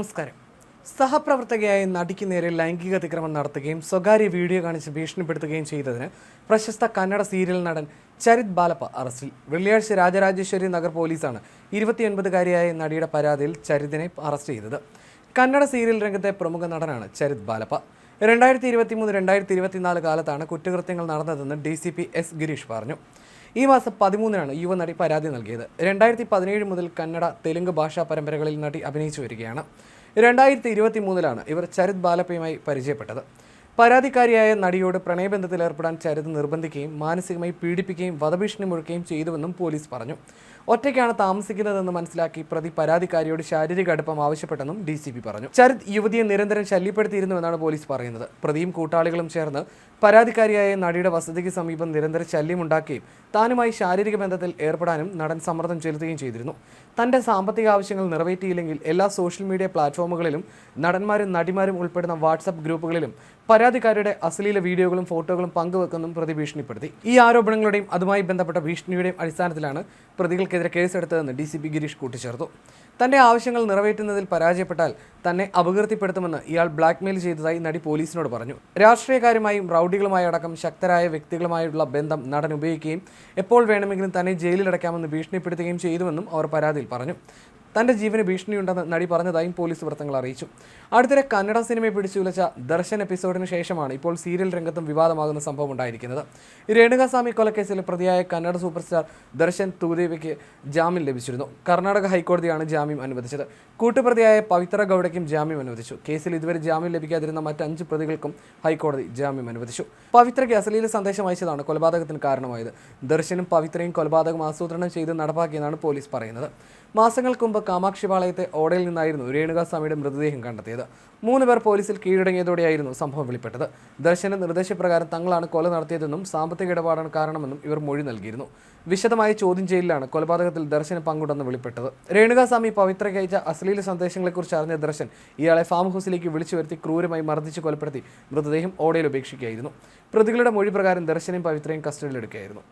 നമസ്കാരം. സഹപ്രവർത്തകയായ നടിക്ക് നേരെ ലൈംഗിക അതിക്രമം നടത്തുകയും സ്വകാര്യ വീഡിയോ കാണിച്ച് ഭീഷണിപ്പെടുത്തുകയും ചെയ്തതിന് പ്രശസ്ത കന്നഡ സീരിയൽ നടൻ ചരിത് ബാലപ്പ അറസ്റ്റിൽ. വെള്ളിയാഴ്ച രാജരാജേശ്വരി നഗർ പോലീസാണ് ഇരുപത്തിയൊൻപതുകാരിയായ നടിയുടെ പരാതിയിൽ ചരിതിനെ അറസ്റ്റ് ചെയ്തത്. കന്നഡ സീരിയൽ രംഗത്തെ പ്രമുഖ നടനാണ് ചരിത് ബാലപ്പ. രണ്ടായിരത്തി ഇരുപത്തി മൂന്ന് രണ്ടായിരത്തി ഇരുപത്തിനാല് കാലത്താണ് കുറ്റകൃത്യങ്ങൾ നടന്നതെന്ന് D C P S Girish പറഞ്ഞു. ഈ മാസം പതിമൂന്നിനാണ് യുവനടി പരാതി നൽകിയത്. രണ്ടായിരത്തി പതിനേഴ് മുതൽ കന്നഡ തെലുങ്ക് ഭാഷാ പരമ്പരകളിൽ നടി അഭിനയിച്ചു വരികയാണ്. രണ്ടായിരത്തി ഇരുപത്തി മൂന്നിലാണ് ഇവർ ചരിത് ബാലപ്പയുമായി പരിചയപ്പെട്ടത്. പരാതിക്കാരിയായ നടിയോട് പ്രണയബന്ധത്തിൽ ഏർപ്പെടാൻ ചരിത് നിർബന്ധിക്കുകയും മാനസികമായി പീഡിപ്പിക്കുകയും വധഭീഷണി മുഴക്കുകയും ചെയ്തുവെന്നും പോലീസ് പറഞ്ഞു. ഒറ്റയ്ക്കാണ് താമസിക്കുന്നതെന്ന് മനസ്സിലാക്കി പ്രതി പരാതിക്കാരിയോട് ശാരീരിക അടുപ്പം ആവശ്യപ്പെട്ടെന്നും ഡി സി പി പറഞ്ഞു. ചരിത് യുവതിയെ നിരന്തരം ശല്യപ്പെടുത്തിയിരുന്നുവെന്നാണ് പോലീസ് പറയുന്നത്. പ്രതിയും കൂട്ടാളികളും ചേർന്ന് പരാതിക്കാരിയായ നടിയുടെ വസതിക്ക് സമീപം നിരന്തര ശല്യമുണ്ടാക്കുകയും താനുമായി ശാരീരിക ബന്ധത്തിൽ ഏർപ്പെടാനും നടൻ സമ്മർദ്ദം ചെലുത്തുകയും ചെയ്തിരുന്നു. തന്റെ സാമ്പത്തിക ആവശ്യങ്ങൾ നിറവേറ്റിയില്ലെങ്കിൽ എല്ലാ സോഷ്യൽ മീഡിയ പ്ലാറ്റ്ഫോമുകളിലും നടന്മാരും നടിമാരും ഉൾപ്പെടുന്ന വാട്സപ്പ് ഗ്രൂപ്പുകളിലും പരാതിക്കാരുടെ അശ്ലീല വീഡിയോകളും ഫോട്ടോകളും പങ്കുവെക്കുന്നതും പ്രതി ഭീഷണിപ്പെടുത്തി. ഈ ആരോപണങ്ങളുടെയും അതുമായി ബന്ധപ്പെട്ട ഭീഷണിയുടെയും അടിസ്ഥാനത്തിലാണ് പ്രതികൾക്കെതിരെ കേസെടുത്തതെന്ന് ഡി സി പി ഗിരീഷ് കൂട്ടിച്ചേർത്തു. തന്റെ ആവശ്യങ്ങൾ നിറവേറ്റുന്നതിൽ പരാജയപ്പെട്ടാൽ തന്നെ അപകീർത്തിപ്പെടുത്തുമെന്ന് ഇയാൾ ബ്ലാക്ക്മെയിൽ ചെയ്തതായി നടി പോലീസിനോട് പറഞ്ഞു. രാഷ്ട്രീയക്കാരുമായും റൌഡികളുമായി അടക്കം ശക്തരായ വ്യക്തികളുമായുള്ള ബന്ധം നടൻ ഉപയോഗിക്കുകയും എപ്പോൾ വേണമെങ്കിലും തന്നെ ജയിലിലടയ്ക്കാമെന്ന് ഭീഷണിപ്പെടുത്തുകയും ചെയ്തുവെന്നും അവർ പരാതിയിൽ പറഞ്ഞു. തന്റെ ജീവന് ഭീഷണിയുണ്ടെന്ന് നടി പറഞ്ഞതായും പോലീസ് വൃത്തങ്ങൾ അറിയിച്ചു. അടുത്തിടെ കന്നഡ സിനിമയെ പിടിച്ചുലച്ച ദർശൻ എപ്പിസോഡിന് ശേഷമാണ് ഇപ്പോൾ സീരിയൽ രംഗത്തും വിവാദമാകുന്ന സംഭവം ഉണ്ടായിരിക്കുന്നത്. രേണുകാസ്വാമി കൊലക്കേസിൽ പ്രതിയായ കന്നഡ സൂപ്പർ സ്റ്റാർ ദർശൻ തൂദേവിക്ക് ജാമ്യം ലഭിച്ചിരുന്നു. കർണാടക ഹൈക്കോടതിയാണ് ജാമ്യം അനുവദിച്ചത്. കൂട്ടുപ്രതിയായ പവിത്ര ഗൗഡയ്ക്കും ജാമ്യം അനുവദിച്ചു. കേസിൽ ഇതുവരെ ജാമ്യം ലഭിക്കാതിരുന്ന മറ്റ് അഞ്ച് പ്രതികൾക്കും ഹൈക്കോടതി ജാമ്യം അനുവദിച്ചു. പവിത്രയ്ക്ക് അസലീല സന്ദേശം അയച്ചതാണ് കൊലപാതകത്തിന് കാരണമായത്. ദർശനും പവിത്രയും കൊലപാതകം ആസൂത്രണം ചെയ്ത് നടപ്പാക്കിയെന്നാണ് പോലീസ് പറയുന്നത്. മാസങ്ങൾക്ക് മുമ്പ് കാമാക്ഷി പാളയത്തെ ഓടയിൽ നിന്നായിരുന്നു രേണുകാസ്വാമിയുടെ മൃതദേഹം കണ്ടെത്തിയത്. മൂന്ന് പേർ പോലീസിൽ കീഴടങ്ങിയതോടെയായിരുന്നു സംഭവം വെളിപ്പെട്ടത്. ദർശന നിർദ്ദേശപ്രകാരം തങ്ങളാണ് കൊല നടത്തിയതെന്നും സാമ്പത്തിക ഇടപാടാണ് കാരണമെന്നും ഇവർ മൊഴി നൽകിയിരുന്നു. വിശദമായ ചോദ്യം ചെയ്യലിലാണ് കൊലപാതകത്തിൽ ദർശന് പങ്കുണ്ടെന്ന് വെളിപ്പെട്ടത്. രേണുകാസ്വാമി പവിത്രയ്ക്ക് അയച്ച അശ്ലീല സന്ദേശങ്ങളെക്കുറിച്ച് അറിഞ്ഞ ദർശൻ ഇയാളെ ഫാം ഹൗസിലേക്ക് വിളിച്ചു വരുത്തി ക്രൂരമായി മർദ്ദിച്ച് കൊലപ്പെടുത്തി മൃതദേഹം ഓടയിൽ ഉപേക്ഷിക്കുകയായിരുന്നു. പ്രതികളുടെ മൊഴി പ്രകാരം ദർശനയും പവിത്രയും കസ്റ്റഡിയിലെടുക്കുകയായിരുന്നു.